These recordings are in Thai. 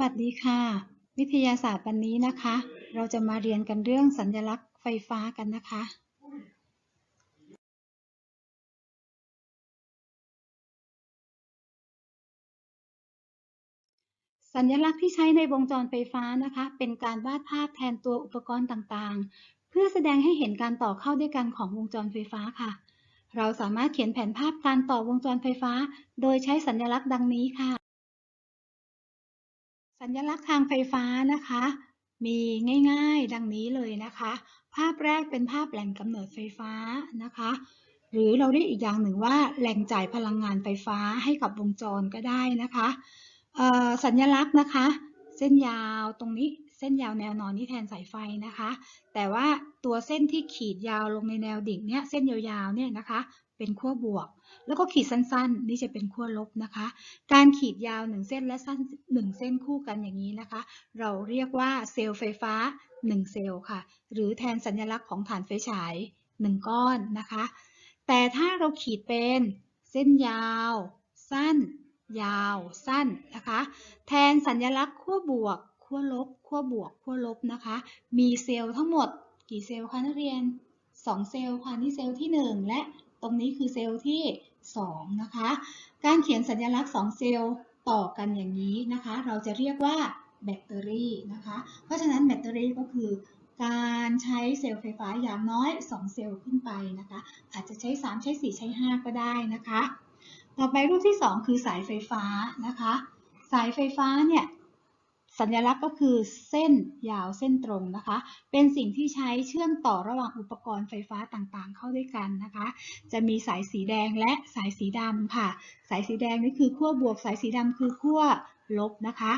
วัสดีค่ะ วิทยาศาสตร์วันนี้นะคะ เราจะมาเรียนกันเรื่องสัญลักษณ์ไฟฟ้ากันนะคะ สัญลักษณ์ที่ใช้ในวงจรไฟฟ้านะคะ เป็นการวาดภาพแทนตัวอุปกรณ์ต่างๆ เพื่อแสดงให้เห็นการต่อเข้าด้วยกันของวงจรไฟฟ้าค่ะ เราสามารถเขียนแผนภาพการต่อวงจรไฟฟ้า โดยใช้สัญลักษณ์ดังนี้ค่ะ สัญลักษณ์ทางไฟฟ้านะคะ มีง่ายๆ ดังนี้เลยนะคะ ภาพแรกเป็นภาพแหล่งกำเนิดไฟฟ้านะคะ หรือเราเรียกอีกอย่างหนึ่งว่าแหล่งจ่ายพลังงานไฟฟ้าให้กับวงจรก็ได้นะคะสัญลักษณ์นะคะ เส้นยาวตรงนี้เส้นยาวแนวนอนนี่แทนสายไฟนะคะ แต่ว่าตัวเส้นที่ขีดยาวลงในแนวดิ่งเนี่ยเส้นยาวๆเนี่ยนะคะ เป็นขั้วบวก แล้วก็ขีดสั้นๆ นี่จะเป็นขั้วลบนะคะ การขีดยาว 1 เส้นและสั้น 1 เส้นคู่กันอย่างนี้นะคะ เราเรียกว่าเซลล์ไฟฟ้า 1 เซลล์ค่ะ หรือแทนสัญลักษณ์ของฐานไฟฉาย 1 ก้อนนะคะ แต่ถ้าเราขีดเป็นเส้นยาว สั้น ยาว สั้นนะคะ แทนสัญลักษณ์ขั้วบวก ขั้วลบ ขั้วบวก ขั้วลบนะคะ มีเซลล์ทั้งหมดกี่เซลล์คะนักเรียน2เซลล์ค่ะนี่เซลล์ที่ 1 และ ตรงนี้คือเซลล์ที่ 2 นะคะ การเขียนสัญลักษณ์ 2 เซลล์ต่อกันอย่างนี้นะคะ เราจะเรียกว่าแบตเตอรี่นะคะ เพราะฉะนั้นแบตเตอรี่ก็คือการใช้เซลล์ไฟฟ้าอย่างน้อย 2 เซลล์ขึ้นไปนะคะ อาจจะใช้ 3 ใช้ 4 ใช้ 5 ก็ได้นะคะ ต่อไปรูปที่ 2 คือสายไฟฟ้านะคะ สายไฟฟ้าเนี่ย สัญลักษณ์ก็คือเส้นยาวเส้นตรงนะคะ เป็นสิ่งที่ใช้เชื่อมต่อระหว่างอุปกรณ์ไฟฟ้าต่างๆ เข้าด้วยกันนะคะ จะมีสายสีแดงและสายสีดำค่ะ สายสีแดงนี่คือขั้วบวก สายสีดำคือขั้วลบนะคะ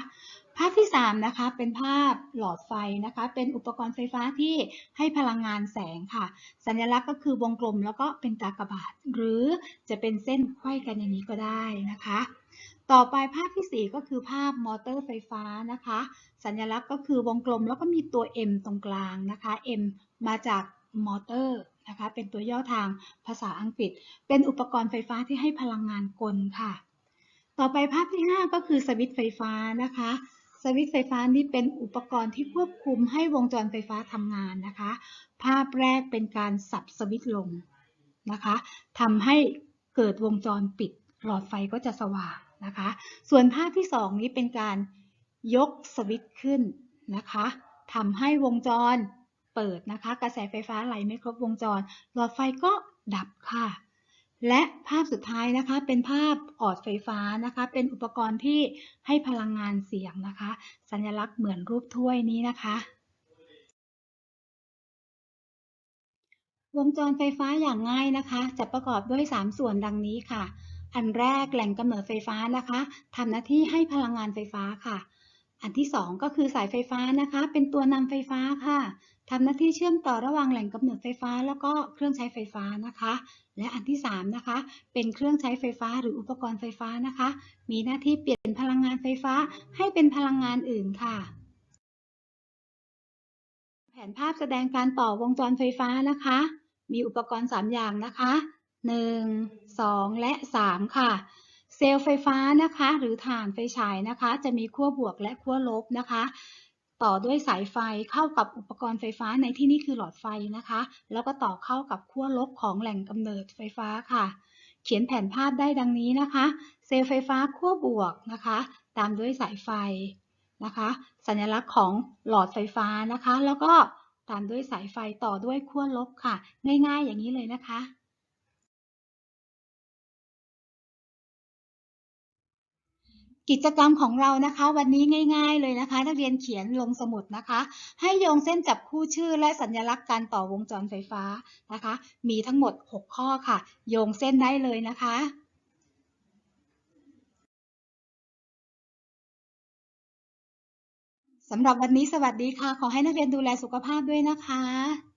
ภาพที่ 3 นะคะ เป็นภาพหลอดไฟนะคะ เป็นอุปกรณ์ไฟฟ้าที่ให้พลังงานแสงค่ะ สัญลักษณ์ก็คือวงกลมแล้วก็เป็นกากบาท หรือจะเป็นเส้นไขว้กันอย่างนี้ก็ได้นะคะ ต่อไปภาพที่ 4 ก็คือภาพมอเตอร์ไฟฟ้านะคะ สัญลักษณ์ก็คือวงกลมแล้วก็มีตัว M ตรงกลางนะคะ M มาจากมอเตอร์นะคะเป็นตัวย่อทางภาษาอังกฤษ เป็นอุปกรณ์ไฟฟ้าที่ให้พลังงานกลค่ะ ต่อไปภาพที่ 5 ก็คือสวิตช์ไฟฟ้านะคะสวิตช์ไฟฟ้านี่เป็นอุปกรณ์ที่ควบคุมให้วงจรไฟฟ้าทำงานนะคะ ภาพแรกเป็นการสับสวิตช์ลงนะคะทำให้เกิดวงจรปิด หลอดไฟก็จะสว่างนะคะ ส่วนภาพที่ 2 นี้เป็นการยกสวิตช์ขึ้นนะคะทำให้วงจรเปิดนะคะ กระแสไฟฟ้าไหลไม่ครบวงจร หลอดไฟก็ดับค่ะ และภาพสุดท้ายนะคะเป็นภาพออดไฟฟ้านะคะ เป็นอุปกรณ์ที่ให้พลังงานเสียงนะคะ สัญลักษณ์เหมือนรูปถ้วยนี้นะคะ วงจรไฟฟ้าอย่างง่ายนะคะ จะประกอบด้วย 3 ส่วนดังนี้ค่ะ อันแรกแหล่งกำเนิดไฟฟ้านะคะทำหน้าที่ให้พลังงานไฟฟ้าค่ะ อันที่ 2 ก็คือสายไฟฟ้านะคะ เป็นตัวนำไฟฟ้าค่ะทำหน้าที่เชื่อมต่อระหว่างแหล่งกำเนิดไฟฟ้า แล้วก็เครื่องใช้ไฟฟ้านะคะ และอันที่ 3 นะคะ เป็นเครื่องใช้ไฟฟ้าหรืออุปกรณ์ไฟฟ้านะคะ มีหน้าที่เปลี่ยนพลังงานไฟฟ้าให้เป็นพลังงานอื่นค่ะแผนภาพแสดงการต่อวงจรไฟฟ้านะคะ มีอุปกรณ์ 3 อย่างนะคะ 1 2 และ 3 ค่ะ เซลล์ไฟฟ้านะคะ หรือฐานไฟฉายนะคะ จะมีขั้วบวกและขั้วลบนะคะ ต่อด้วยสายไฟเข้ากับอุปกรณ์ไฟฟ้าในที่นี้คือหลอดไฟนะคะ แล้วก็ต่อเข้ากับขั้วลบของแหล่งกำเนิดไฟฟ้าค่ะ เขียนแผนภาพได้ดังนี้นะคะ เซลล์ไฟฟ้าขั้วบวกนะคะ ตามด้วยสายไฟนะคะ สัญลักษณ์ของหลอดไฟฟ้านะคะ แล้วก็ตามด้วยสายไฟต่อด้วยขั้วลบค่ะ ง่ายๆอย่างนี้เลยนะคะ กิจกรรมของเรานะคะวันนี้ง่าย ๆ เลยนะคะ นักเรียนเขียนลงสมุดนะคะ ให้โยงเส้นจับคู่ชื่อและสัญลักษณ์การต่อวงจรไฟฟ้านะคะ มีทั้งหมด 6 ข้อค่ะ โยงเส้นได้เลยนะคะสำหรับวันนี้สวัสดีค่ะ ขอให้นักเรียนดูแลสุขภาพด้วยนะคะ